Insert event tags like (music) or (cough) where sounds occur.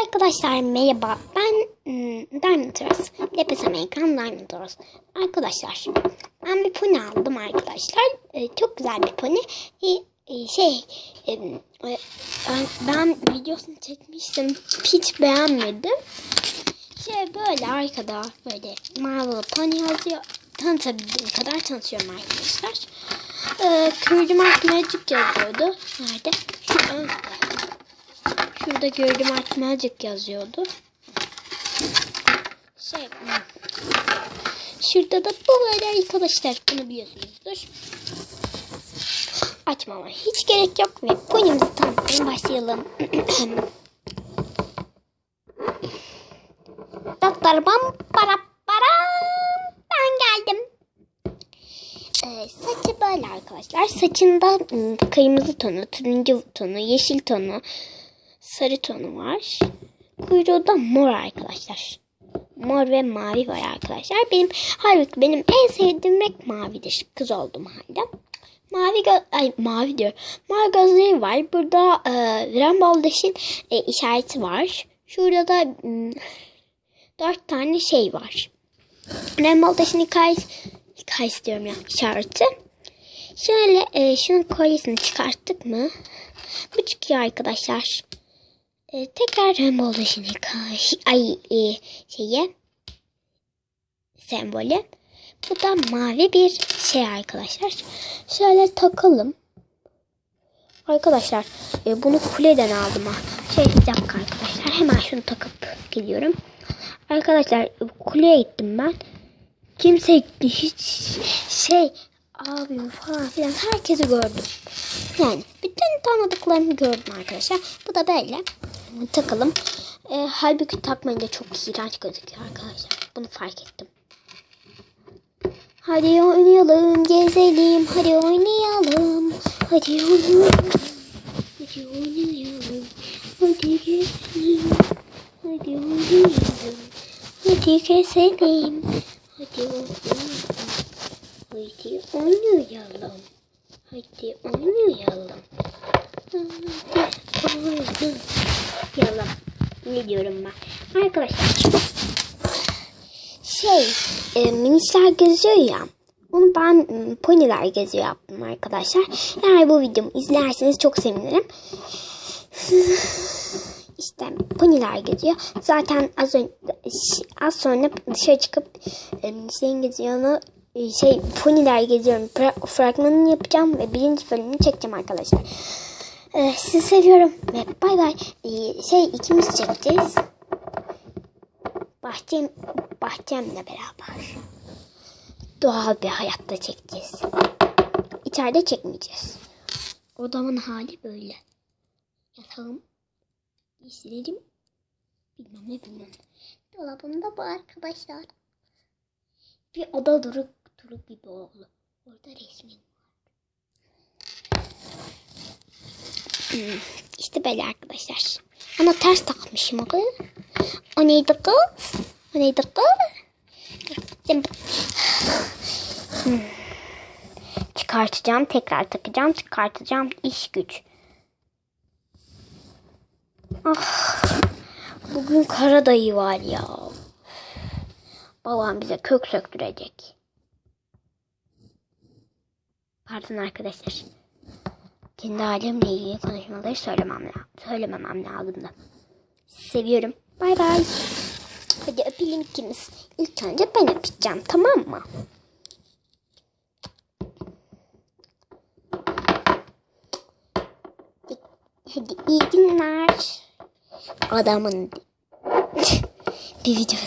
Arkadaşlar merhaba. Ben ım, Diamond Rose. Lepes Amerikan Diamond Rose. Arkadaşlar ben bir pony aldım arkadaşlar. Ee, çok güzel bir pony. Ee, e, şey e, e, ben, videosunu çekmiştim. Hiç beğenmedim. Şey böyle arkada böyle mavi pony yazıyor. Tanıtabildiğim kadar tanıtıyorum arkadaşlar. Ee, Mark Magic yazıyordu. Nerede? Şu. Şurada gördüm Art Magic yazıyordu. Şey, şurada da bu böyle arkadaşlar. Bunu biliyorsunuzdur. Açmama hiç gerek yok ve ponyimizi tanıtmaya başlayalım. Doktor bam para para ben geldim. Ee, saçı böyle arkadaşlar. Saçında ım, kırmızı tonu, turuncu tonu, yeşil tonu, sarı tonu var. Kuyruğu da mor arkadaşlar. Mor ve mavi var arkadaşlar. Benim halbuki benim en sevdiğim renk mavidir. Kız oldum halde. Mavi gö ay mavi diyor. Mor gözleri var. Burada e, Rainbow e, işareti var. Şurada da m, dört tane şey var. Rainbow Dash'in hikayesi, hikayesi diyorum ya işareti. Şöyle e, şunun kolyesini çıkarttık mı? Bu çıkıyor arkadaşlar. E, tekrar Rainbow Dash'in hikayesi ay e, şeyi sembolü. Bu da mavi bir şey arkadaşlar. Şöyle takalım. Arkadaşlar e, bunu kuleden aldım ha. Şey bir dakika arkadaşlar. Hemen şunu takıp geliyorum. Arkadaşlar kuleye gittim ben. Kimse hiç şey abim falan filan herkesi gördüm. Yani bütün tanıdıklarımı gördüm arkadaşlar. Bu da böyle. Takalım. E, halbuki takmayınca çok iğrenç gözüküyor arkadaşlar. Bunu fark ettim. Hadi oynayalım, gezelim, hadi oynayalım, hadi oynayalım, hadi oynayalım, hadi gezelim, hadi oynayalım, hadi gezelim, hadi oynayalım, hadi oynayalım, hadi oynayalım, hadi oynayalım. Ne diyorum ben? Arkadaşlar şey e, minisler geziyor ya. Onu ben m, poniler geziyor yaptım arkadaşlar. Eğer bu videomu izlerseniz çok sevinirim. İşte poniler geziyor. Zaten az önce az sonra dışarı çıkıp minislerin geziyonu e, şey poniler geziyorum. Fra- fragmanını yapacağım ve birinci bölümünü çekeceğim arkadaşlar. E, sizi seviyorum ve bay bay. E, şey ikimiz çekeceğiz bahçem bahçemle beraber doğal bir hayatta çekeceğiz. İçeride çekmeyeceğiz. Odamın hali böyle. Yatağım, giysilerim, bilmem ne bilmem. Dolabımda bu arkadaşlar. Bir oda duruk duruk gibi oldu. Orada resmim var. Hmm, işte böyle arkadaşlar. Ama ters takmışım o kadar. O neydi kız? O neydi kız? Hmm. Çıkartacağım, tekrar takacağım, çıkartacağım. İş güç. Ah, bugün kara dayı var ya. Babam bize kök söktürecek. Pardon arkadaşlar. Kendi halimle ilgili konuşmaları söylemem. Söylememem lazımdı. Seviyorum. Bay bay. Hadi öpelim ikimiz. İlk önce ben öpeceğim tamam mı? Hadi iyi günler. Adamın (laughs) bir video